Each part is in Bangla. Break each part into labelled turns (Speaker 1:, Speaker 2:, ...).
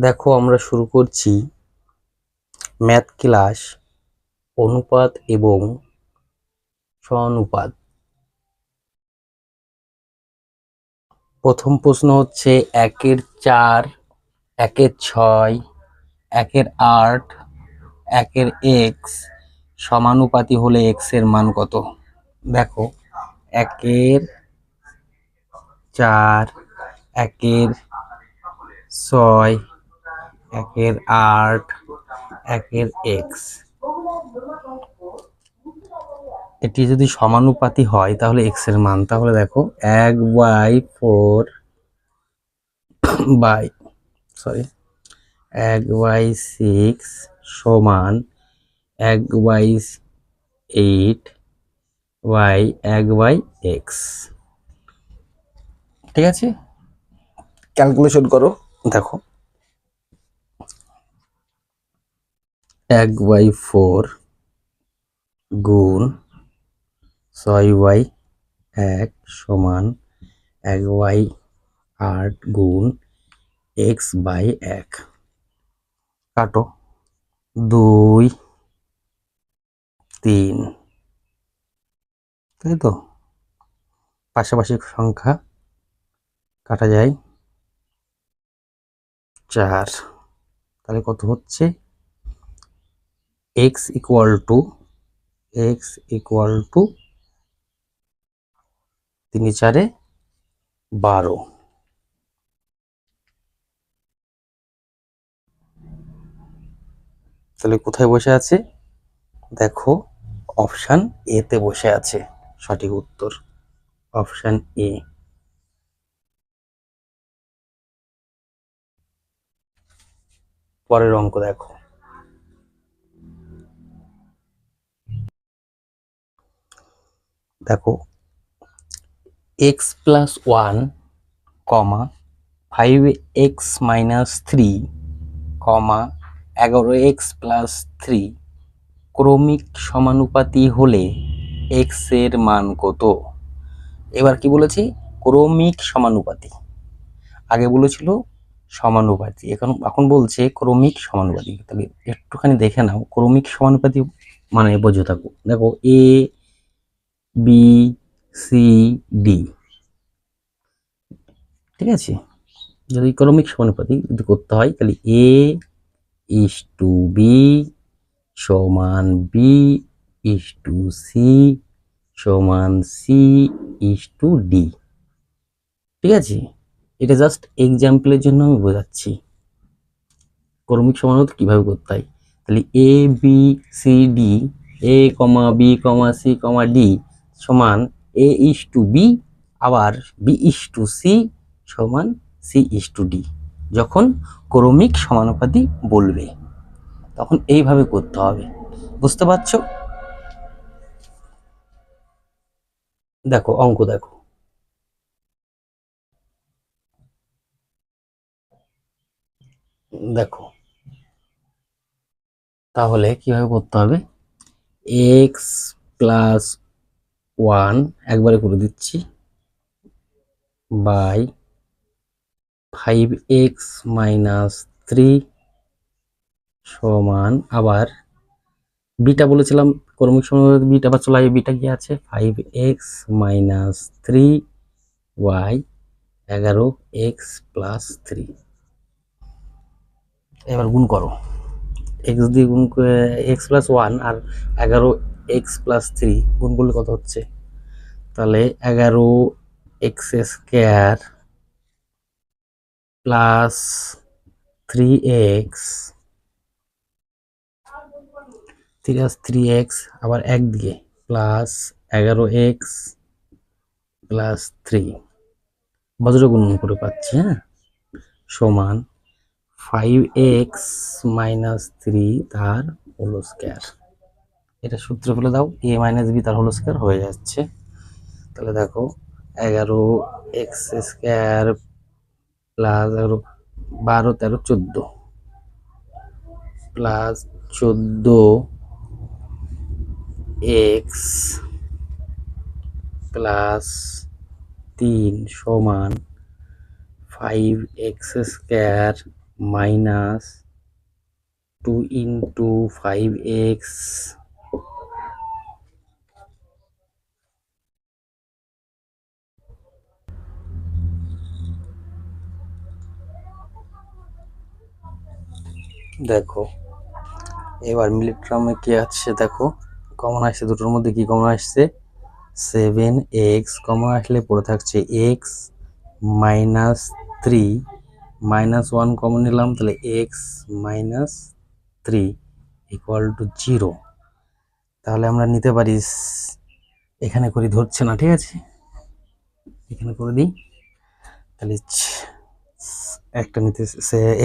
Speaker 1: দেখো আমরা শুরু করছি ম্যাথ ক্লাস অনুপাত এবং সমানুপাত প্রথম প্রশ্ন হচ্ছে একের চার, একের ছয়, একের আট, একের এক্স সমানুপাতি হলে এক্সের মান কত? দেখো, একের চার, একের ছয় একের আট একের এক্স। এটি যদি সমানুপাতি হয় তাহলে এক্সের মান। তাহলে দেখো এক বাই ফোর বাই সরি এক বাই সিক্স সমান এক বাই এইট বাই এক বাই এক্স। ঠিক আছে? ক্যালকুলেশন করো। দেখো এক বাই ফোর গুণ ছয় বাই এক সমান এক বাই আট গুণ এক্স বাই এক। কাটো। দুই, তিন। তাই তো? পাশাপাশি সংখ্যা কাটা যায় চার। তাহলে কত হচ্ছে? X equal to x equal to তিন চারে বারো। তাহলে কোথায় বসে আছে? দেখো, অপশান এতে বসে আছে। সঠিক উত্তর, অপশান এ পরের অঙ্ক দেখো। দেখো x plus one comma five x minus three comma এগারো এক্স প্লাস থ্রি ক্রমিক সমানুপাতি হলে এক্সের মান কত? এবার কি বলেছি? ক্রমিক সমানুপাতি। আগে বলেছিল সমানুপাতি। এখন এখন বলছে ক্রমিক সমানুপাতি। তাহলে একটুখানি দেখে নাও, ক্রমিক সমানুপাতি মানে বোঝো থাকো দেখো এ বি সি ডি ঠিক আছে? যদি ক্রমিক সমানুপাতি যদি করতে হয়, তাহলে এ ইস টু বি সমান বি ইস টু সি সমান সি ইস টু ডি ঠিক আছে? এটা জাস্ট এক্সাম্পলের জন্য আমি বোঝাচ্ছি। ক্রমিক সমানুপাত কীভাবে করতে হয়? তাহলে a b c d a comma b comma c comma d সমান এ ইস টু বি আবার বি ইস টু সি সমান সি ইস টু ডি যখন ক্রমিক সমানুপাতি বলবে, তখন এইভাবে করতে হবে। বুঝতে পারছ? দেখো, অঙ্ক দেখো। দেখো, তাহলে কীভাবে করতে হবে? এক্স প্লাস ওয়ান, একবারে করে দিচ্ছি। By five x minus three সমান আবার বিটা বলেছিলাম, ক্রমিক সময় বিটা বা চলে বিটা কি আছে? Five x minus three y এগারো এক্স প্লাস থ্রি। এবার গুণ করো। এক্স দিয়ে গুণ এক্স প্লাস ওয়ান আর এগারো এক্স প্লাস থ্রি গুণ করলে কত হচ্ছে? তাহলে এগারো x square plus three x three plus three x আবার এক দিকে প্লাস এগারো এক্স প্লাস থ্রি বজ্র গুণন করে পাচ্ছি হ্যাঁ? সমান ফাইভ এক্স মাইনাস থ্রি তার হোল স্কোয়ার এটা সূত্র ফেলে দাও এ মাইনাস বি তার হোল স্কোয়ার হয়ে যাচ্ছে। তাহলে দেখো, এগারো এক্স স্কোয়ার প্লাস এগারো, বারো, তেরো, চোদ্দ। প্লাস চোদ্দ এক্স প্লাস তিন সমান five x square minus two into five x দেখো, এবার মিলিগ্রামে কি আছে দেখো কমন আসছে, দুটোর মধ্যে কি কমন আসছে? সেভেন এক্স কমন আসলে পড়ে থাকছে x minus three minus one common নিলাম, তাহলে x minus three equal to zero তাহলে আমরা নিতে পারি এখানে করি ধরছে না, ঠিক আছে? এখানে করে দিই। তাহলে একটা নিতে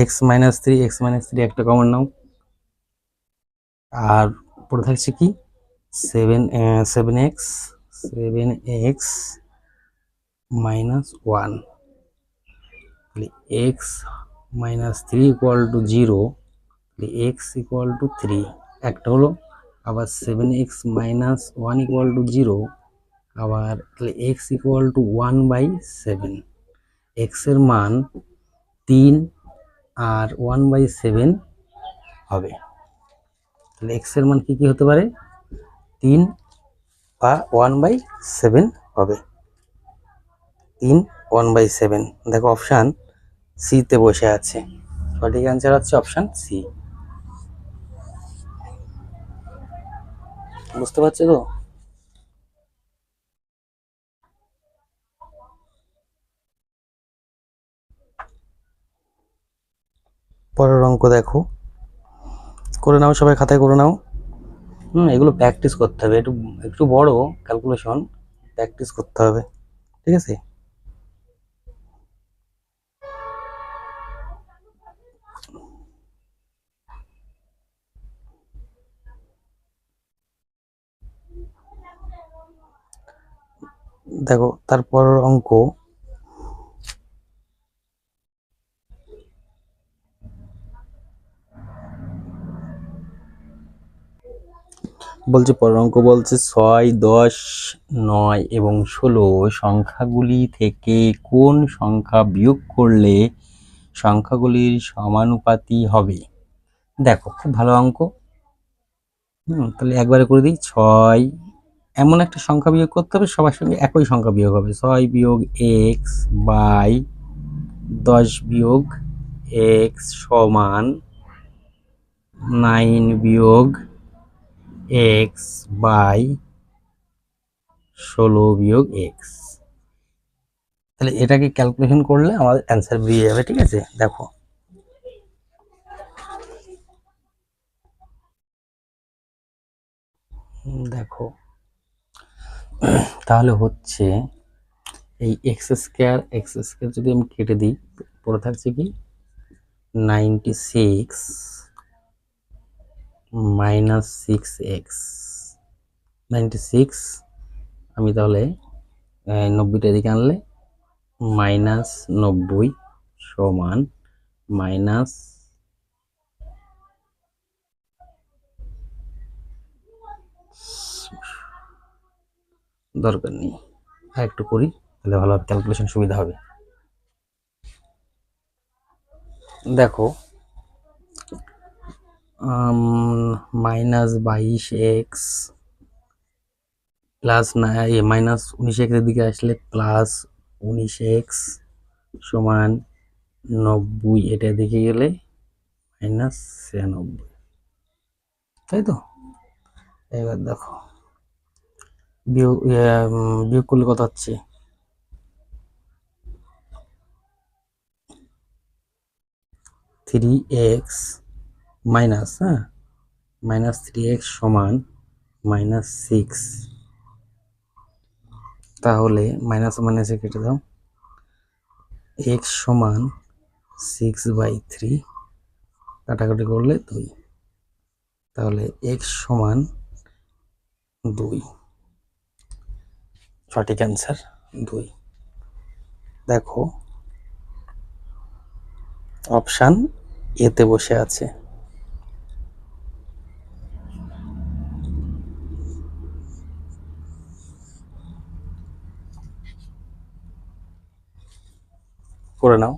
Speaker 1: x minus three x minus three একটা কমন নাও। আর পড়ে থাকছে কি? Seven seven x seven x minus one তাহলে x minus three equal to zero x equal to three একটা হলো, আবার seven x minus one equal to zero আবার তাহলে x equal to one by seven এক্সের মান তিন আর ওয়ান বাই সেভেন হবে। তাহলে এক্সের মান কি কি হতে পারে? তিন বা ওয়ান বাই সেভেন হবে। তিন ওয়ান বাই সেভেন দেখো অপশান সিতে বসে আছে। সঠিক অ্যান্সার হচ্ছে অপশান সি বুঝতে পারছ তো? পরের অঙ্ক দেখো। করে নাও, সবাই খাতায় করে নাও। হুম, এগুলো প্র্যাকটিস করতে হবে। একটু একটু বড় ক্যালকুলেশন প্র্যাকটিস করতে হবে। ঠিক আছে? দেখো তারপর অঙ্ক বলছে পরের অঙ্ক বলছে ছয়, দশ, নয় এবং ষোলো। সংখ্যাগুলি থেকে কোন সংখ্যা বিয়োগ করলে সংখ্যাগুলির সমানুপাতি হবে? দেখো, খুব ভালো অঙ্ক। হুম, তাহলে একবারে করে দিই। ছয়, এমন একটা সংখ্যা বিয়োগ করতে হবে, সবার সঙ্গে একই সংখ্যা বিয়োগ হবে। ছয় বিয়োগ এক্স বাই দশ বিয়োগ এক্স সমান নাইন বিয়োগ এক্স বাই ষোলো বিয়োগ এক্স। তাহলে এটাকে ক্যালকুলেশন করলে আমাদের অ্যান্সার বেরিয়ে যাবে, ঠিক আছে? দেখো। দেখো। তাহলে হচ্ছে এই এক্স স্কোয়ার এক্স স্কোয়ার যদি আমি কেটে দিই, পড়ে থাকছে কি? Ninety six minus six x. Ninety six, আমি তাহলে নব্বইটা এদিকে আনলে, মাইনাস নব্বই সমান মাইনাস দরকার নেই। আর একটু করি, তাহলে ভালো ক্যালকুলেশন সুবিধা হবে। দেখো মাইনাস বাইশ এক্স প্লাস না মাইনাস উনিশ এক্সের দিকে আসলে প্লাস উনিশ এক্স সমান নব্বই, এটা দিকে গেলে মাইনাস ছিয়ানব্বই। তাই তো? এবার দেখো, বিয়োগ বিয়োগ করলে কত হচ্ছে? থ্রি এক্স মাইনাস হ্যাঁ? মাইনাস থ্রি এক্স সমান মাইনাস সিক্স তাহলে মাইনাস মাইনাসে কেটে দাও। এক্স সমান সিক্স বাই থ্রি কাটাকাটি করলে দুই। তাহলে এক্স সমান দুই। সঠিক অ্যান্সার দুই। দেখো অপশান এতে বসে আছে। করে নাও।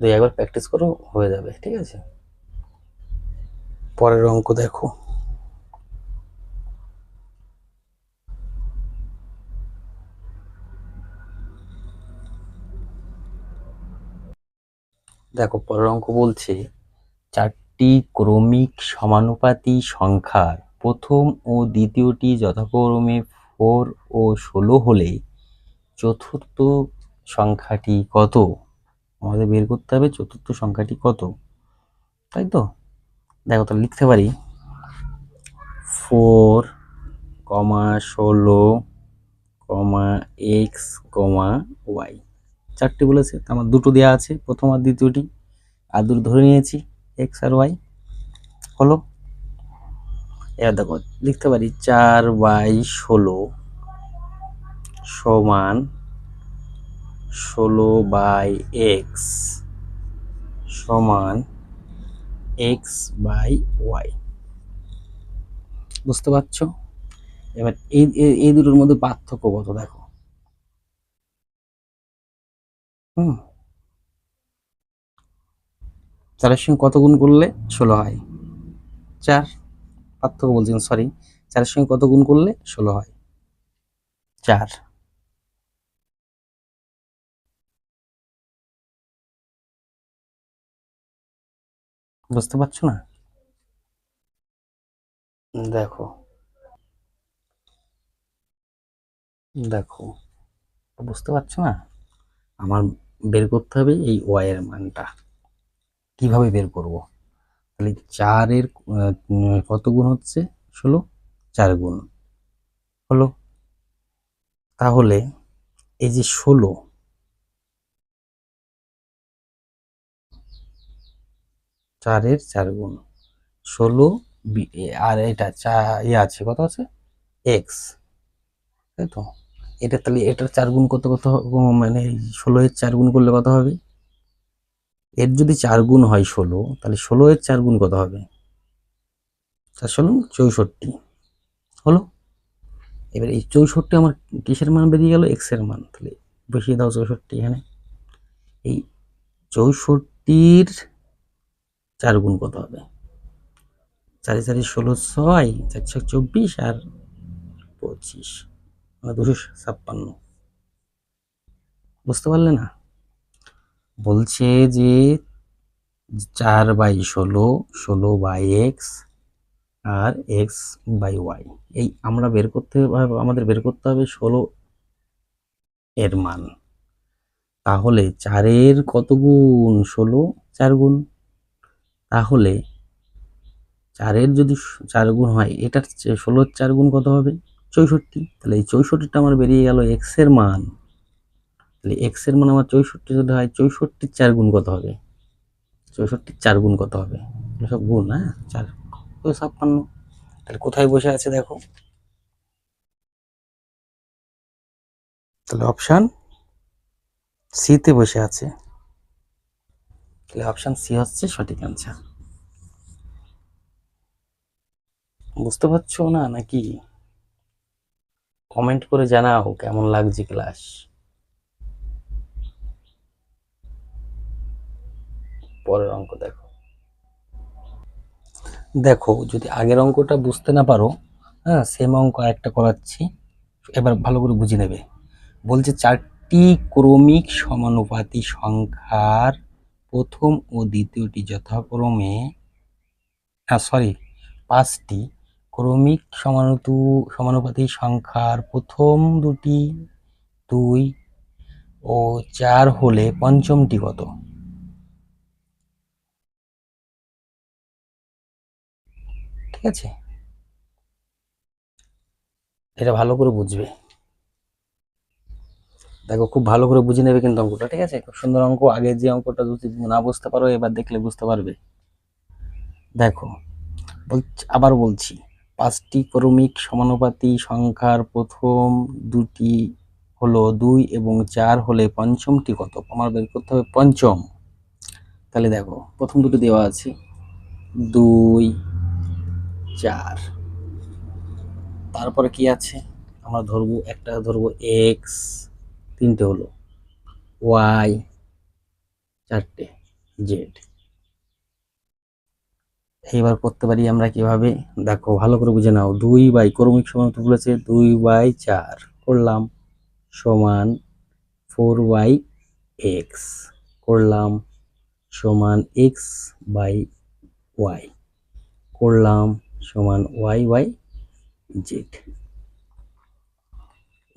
Speaker 1: দুই একবার প্র্যাকটিস করো, হয়ে যাবে, ঠিক আছে? পরের অঙ্ক দেখো। দেখো, পরের অঙ্ক বলছে, চারটি ক্রমিক সমানুপাতি সংখ্যার প্রথম ও দ্বিতীয়টি যথাক্রমে ফোর ও ষোলো হলে চতুর্থ সংখ্যাটি কত? আমাদের বের করতে হবে চতুর্থ সংখ্যাটি কত? তাই তো? দেখো তাহলে লিখতে পারি। ফোর কমা ষোলো কমা এক্স কমা ওয়াই। চারটি বলেছে আমার দুটো দেওয়া আছে, প্রথম আর দ্বিতীয়টি। আর দুটো ধরে নিয়েছি, এক্স আর ওয়াই। হলো? এবার দেখো, লিখতে পারি চার বাই ষোলো সমান ষোলো বাই এক্স সমান এক্স বাই ওয়াই। বুঝতে পারছ? এবার এই, এই- দুটোর মধ্যে পার্থক্য কত দেখো? হুম। চারের সঙ্গে কত গুণ করলে ষোলো হয়? চার। পার্থক্য বলছেন সরি চারের সঙ্গে কত গুণ করলে ষোলো হয়? চার। বুঝতে পারছ না? দেখো। দেখো। বুঝতে পারছ না? আমার বের করতে হবে এই ওয়াই এর মানটা। কীভাবে বের করব? তাহলে চারের কত গুণ হচ্ছে? ষোলো। চার গুণ। হলো? তাহলে এই যে ষোলো চারের চার গুণ ষোলো বি- আর এটা চা ইয়ে আছে, কত আছে? এক্স। তাই তো? এটা তাহলে এটার চার গুণ কত কত মানে ষোলো এর চার গুণ করলে কত হবে? এর যদি চার গুণ হয় ষোলো, তাহলে ষোলো এর চার গুণ কত হবে? চার ষোলো চৌষট্টি। হলো? এবার এই চৌষট্টি আমার কিসের মান বেরিয়ে গেল? এক্সের মান। তাহলে বসিয়ে দাও চৌষট্টি এখানে। এই চৌষট্টির চার গুণ কত হবে? চারি চারি ষোলো ছয়, চার ছয় চব্বিশ আর পঁচিশ মানে দুশো ছাপ্পান্ন। বুঝতে পারলে না? বলছে যে চার বাই ষোলো ষোলো বাই এক্স আর এক্স বাই ওয়াই। এই আমরা বের করতে হবে, আমাদের বের করতে হবে ষোলো এর মান। তাহলে চারের কত গুণ? ষোলো, চার গুণ। তাহলে চারের যদি চার গুণ হয়, এটার ষোলোর চার গুণ কত হবে? চৌষট্টি। তাহলে এই চৌষট্টিটা আমার বেরিয়ে গেল এক্সের মান। তাহলে এক্সের মান আমার চৌষট্টি যদি হয়, চৌষট্টির চার গুণ কত হবে? চৌষট্টির চার গুণ কত হবে? সব গুণ হ্যাঁ? চার ছাপ্পান্ন। তাহলে কোথায় বসে আছে দেখো? তাহলে অপশান সিতে বসে আছে। তাহলে অপশান সি হচ্ছে সঠিক অ্যান্সার বুঝতে পারছ না নাকি? কমেন্ট করে জানাও কেমন লাগছে ক্লাস পরের অঙ্ক দেখো। দেখো, যদি আগের অঙ্কটা বুঝতে না পারো হ্যাঁ সেম অঙ্ক আরেকটা করাচ্ছি, এবার ভালো করে বুঝে নেবে। বলছে চারটি ক্রমিক সমানুপাতি সংখ্যার প্রথম ও দ্বিতীয়টি যথাক্রমে সরি পাঁচটি ক্রমিক সমানুতু সমানুপাতি সংখ্যার প্রথম দুটি দুই ও চার হলে পঞ্চমটি কত? ঠিক আছে? এটা ভালো করে বুঝবে। দেখো, খুব ভালো করে বুঝে নেবে কিন্তু অঙ্কটা, ঠিক আছে? খুব সুন্দর অঙ্ক, আগে যে অঙ্কটা যদি না বুঝতে পারো, এবার দেখলে বুঝতে পারবে। দেখো আবার বলছি, পাঁচটি ক্রমিক সমানুপাতি সংখ্যার প্রথম দুটি হলো দুই এবং চার হলে পঞ্চমটি কত? আমার বের করতে হবে পঞ্চম। তাহলে দেখো, প্রথম দুটো দেওয়া আছে, দুই, চার। তারপরে কি আছে? আমরা ধরবো, একটা ধরবো এক্স তিনটে হলো ওয়াই, চারটে জেড। এইবার করতে পারি আমরা কীভাবে? দেখো, ভালো করে বুঝে নাও। দুই বাই, ক্রমিক সমানুপাত বলেছে, দুই বাই চার। করলাম সমান ফোর বাই এক্স। করলাম সমান এক্স বাই ওয়াই। করলাম সমান ওয়াই বাই জেড।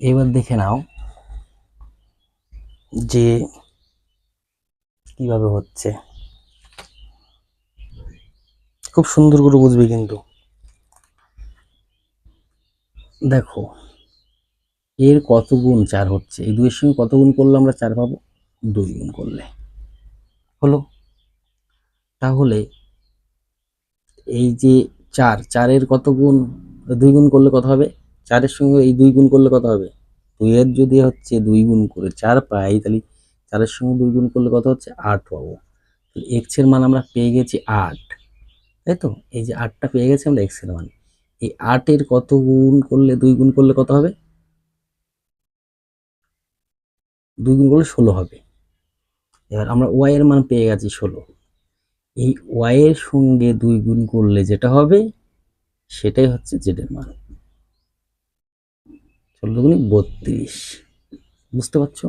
Speaker 1: এবার দেখে নাও যে কীভাবে হচ্ছে। খুব সুন্দর করে বুঝবে কিন্তু। দেখো, এর কত গুণ চার হচ্ছে? এই দুইয়ের সঙ্গে কত গুণ করলে আমরা চার পাবো? দুই গুণ করলে। হলো? তাহলে এই যে চার, চারের কত গুণ, দুই গুণ করলে কত হবে? চারের সঙ্গে এই দুই গুণ করলে কত হবে? দুইয়ের যদি হচ্ছে দুই গুণ করে চার পাই, তাহলে চারের সঙ্গে দুই গুণ করলে কত হচ্ছে? আট পাবো। তাহলে এক্সের মান আমরা পেয়ে গেছি আট। তাই তো? এই যে আটটা পেয়ে গেছি আমরা এক্সের মান। এই আটের কত গুণ করলে, দুই গুণ করলে কত হবে? দুই গুণ করলে ষোলো হবে। এবার আমরা ওয়াই এর মান পেয়ে গেছি ষোলো। এই ওয়াই এর সঙ্গে দুই গুণ করলে যেটা হবে? সেটাই হচ্ছে জেডের মান। ষোলো দুগুণে বত্রিশ। বুঝতে পারছ?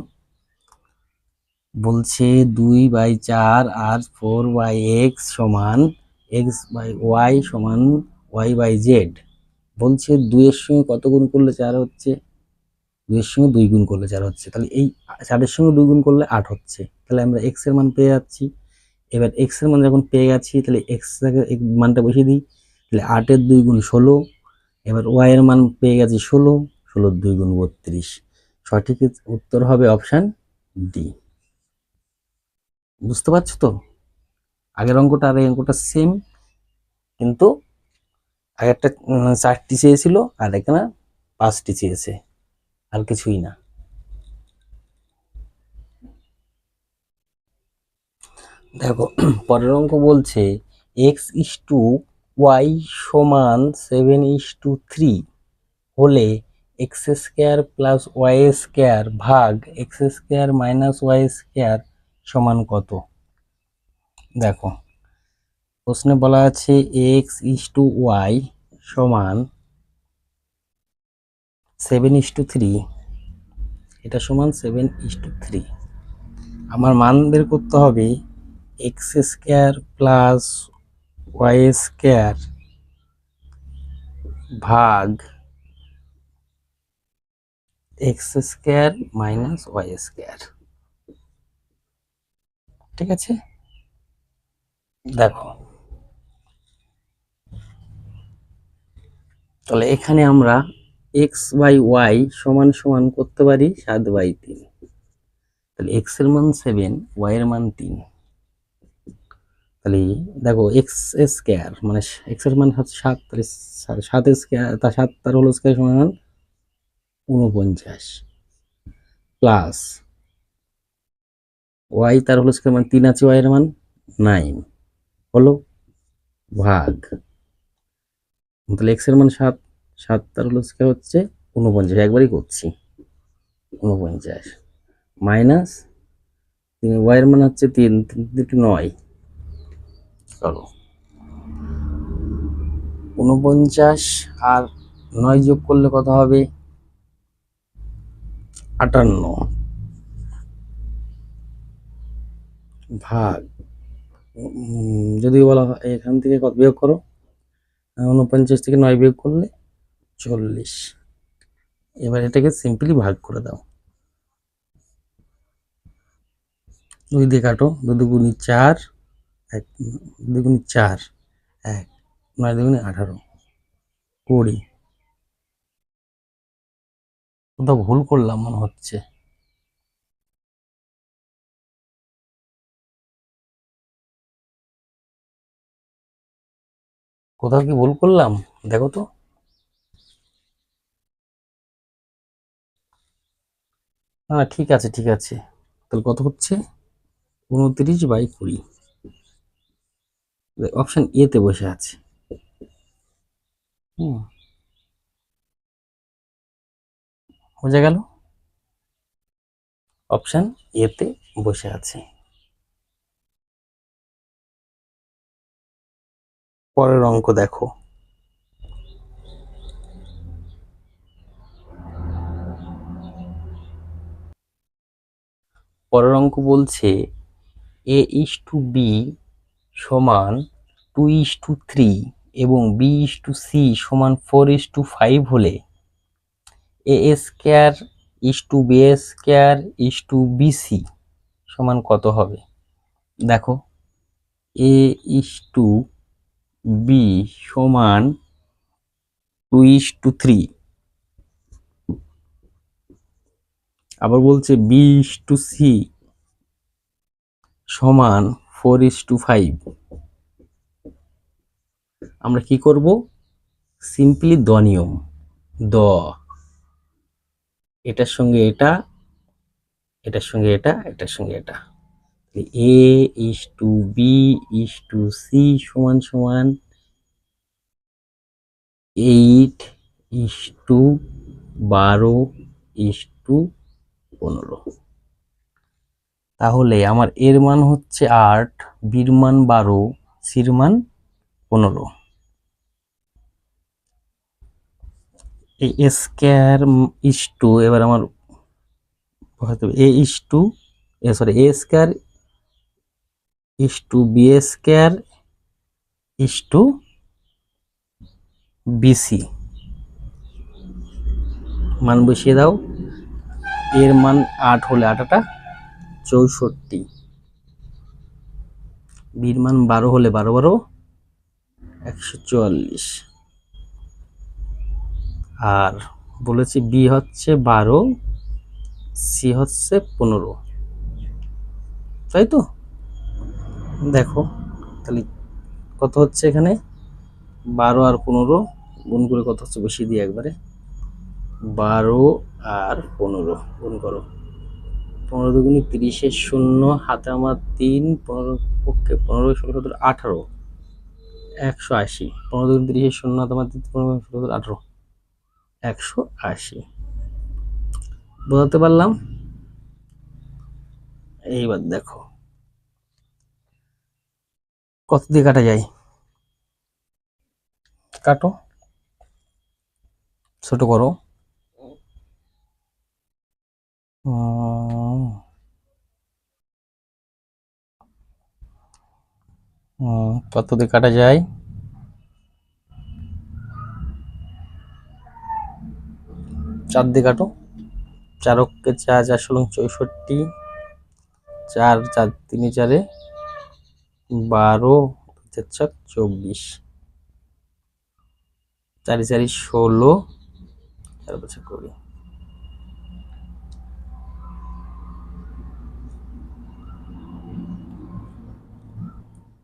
Speaker 1: বলছে দুই বাই চার আর ফোর বাই এক্স সমান এক্স বাই ওয়াই সমান ওয়াই বাই জেড। বলছে দুইয়ের সঙ্গে কত গুণ করলে চার হচ্ছে? দুইয়ের সঙ্গে দুই গুণ করলে চার হচ্ছে। তাহলে এই চারের সঙ্গে দুই গুণ করলে আট হচ্ছে। তাহলে আমরা এক্সের মান পেয়ে যাচ্ছি। এবার এক্সের মান যখন পেয়ে গেছি, তাহলে এক্স মানটা বসিয়ে দিই। তাহলে আটের দুই গুণ ষোলো, এবার ওয়াই এর মান পেয়ে গেছি ষোলো। ষোলোর দুই গুণ বত্রিশ। সঠিক উত্তর হবে অপশান ডি। বুঝতে পারছ তো? আগের অঙ্কটা আর এই অঙ্কটা সেম কিন্তু আগেরটা চারটি চেয়েছিল আর এখানে পাঁচটি চেয়েছে। আর কিছুই না। দেখো, পরের অঙ্ক বলছে এক্স ইস টু ওয়াই সমান সেভেন ইস টু থ্রি হলে x square plus y square ভাগ x square minus y square সমান কত? দেখো, প্রশ্নে বলা আছে এক্স ইস টু ওয়াই সমান সেভেন ইস টু থ্রি এটা সমান সেভেন ইস টু থ্রি আমার মান বের করতে হবে x square plus y square ভাগ x square minus y square. ঠিক আছে? দেখো। তাহলে এখানে আমরা এক্স বাই ওয়াই সমান সমান করতে পারি সাত বাই তিন। তাহলে এক্সের মান সেভেন, ওয়াই এর মান তিন। তাহলে দেখো এক্স স্কোয়ার মানে এক্সের মান হচ্ছে সাত, তাহলে সাত স্কোয়ার, তা সাত, তার হলো স্কোয়ার সমান উনপঞ্চাশ প্লাস ওয়াই তার হলো স্কোয়ার মান তিন আছে ওয়াই এর মান নাইন। হলো ভাগ। তাহলে এক্সের মান সাত সাত তার হলো স্কোয়ার হচ্ছে উনপঞ্চাশ একবারই করছি। উনপঞ্চাশ মাইনাস তিন ওয়াই এর মান হচ্ছে তিন তিনটে নয়। চলো। উনপঞ্চাশ আর নয় যোগ করলে কত হবে? আটান্ন। ভাগ। যদি বলা হয়, এখান থেকে কত বিয়োগ করো? উনপঞ্চাশ থেকে নয় বিয়োগ করলে চল্লিশ। এবার এটাকে সিম্পলি ভাগ করে দাও। দুই দিয়ে কাটো দু দুগুনি চার, এক দুগুনি চার, এক, নয় দুগুনি আঠারো। কুড়ি। কোথাও ভুল করলাম মনে হচ্ছে। কোথাও কি ভুল করলাম? দেখো তো। হ্যাঁ ঠিক আছে ঠিক আছে। তাহলে কত হচ্ছে? উনত্রিশ বাই কুড়ি। অপশন এতে বসে আছে। হুম। বোঝা গেল। অপশন এতে বসে আছে। পরের অঙ্ক দেখো। পরের অঙ্ক বলছে এ ইস টু বি সমান টু ইস টু থ্রি এবং বি ইস টু সি সমান ফোর ইস টু ফাইভ হলে a square is to b square is to b c সমান কত হবে? দেখো এ ইস টু বি সমান টু ইস টু থ্রি আবার বলছে বি ইস টু সি সমান ফোর ইস টু ফাইভ আমরা কি করব? সিম্পলি দ নিয়ম। দ। এটার সঙ্গে এটা, এটার সঙ্গে এটা, এটার সঙ্গে এটা। A is to b is to c সমান সমান এইট ইস টু বারো ইস টু পনেরো। তাহলে আমার এর মান হচ্ছে আট, বির মান বারো, সির মান পনেরো। এই স্কোয়ার ইস টু এবার আমার a is to a sorry a square is to b square is to b c মান বসিয়ে দাও, এর মান আট হলে আটাটা চৌষট্টি। বির মান বারো হলে বারো বারো, একশো চুয়াল্লিশ। আর বলেছি বি হচ্ছে বারো, সি হচ্ছে পনেরো। তাই তো? দেখো, তাহলে কত হচ্ছে এখানে? বারো আর পনেরো গুণ করে কত হচ্ছে? বসিয়ে দিই একবারে। বারো আর পনেরো গুণ করো। পনেরো দুগুণি তিরিশের শূন্য, হাতে আমার তিন, পনেরো পক্ষে পনেরো, ষোলো, সতেরো, আঠারো। একশো আশি। পনেরো দুগুণ তিরিশের শূন্য, হাতে আমার তিন, পনেরো, ষোলো, সতেরো, আঠারো। একশো আশি। বোঝাতে পারলাম? এইবার দেখো। কত দিয়ে কাটা যায়? কাটো। ছোট করো। কত দিয়ে কাটা যায়? চার দিয়ে কাটো চারককে চার চার ষোলো, চৌষট্টি, চার চার তিনে চারে বারো, চার চার চব্বিশ। চারি চারি ষোলো, চার বছর কুড়ি।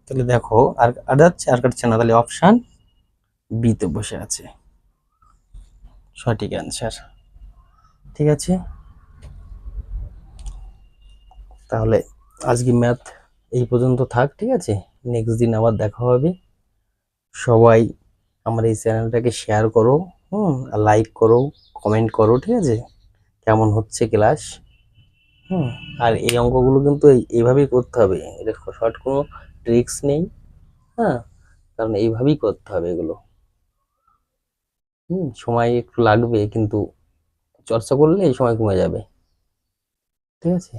Speaker 1: তাহলে দেখো, আর আর যাচ্ছে, আর কাটছে না। তাহলে অপশান বিতে বসে আছে। সঠিক অ্যান্সার ঠিক আছে? তাহলে আজকে ম্যাথ এই পর্যন্ত থাক, ঠিক আছে? নেক্সট দিন আবার দেখা হবে। সবাই আমার এই চ্যানেলটাকে শেয়ার করো, হুম? লাইক করো কমেন্ট করো, ঠিক আছে? কেমন হচ্ছে ক্লাস হুম? আর এই অঙ্কগুলো কিন্তু এই- এইভাবেই করতে হবে। এটা শর্ট কোনো ট্রিক্স নেই হ্যাঁ? কারণ এইভাবেই করতে হবে এগুলো। হুম? সময় একটু লাগবে, কিন্তু চর্চা করলে এই সময় কমে যাবে। ঠিক আছে?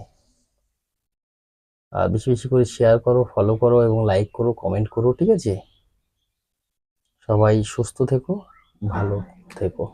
Speaker 1: আর বেশি বেশি করে শেয়ার করো ফলো করো এবং লাইক করো কমেন্ট করো, ঠিক আছে? সবাই সুস্থ থেকো, ভালো থেকো।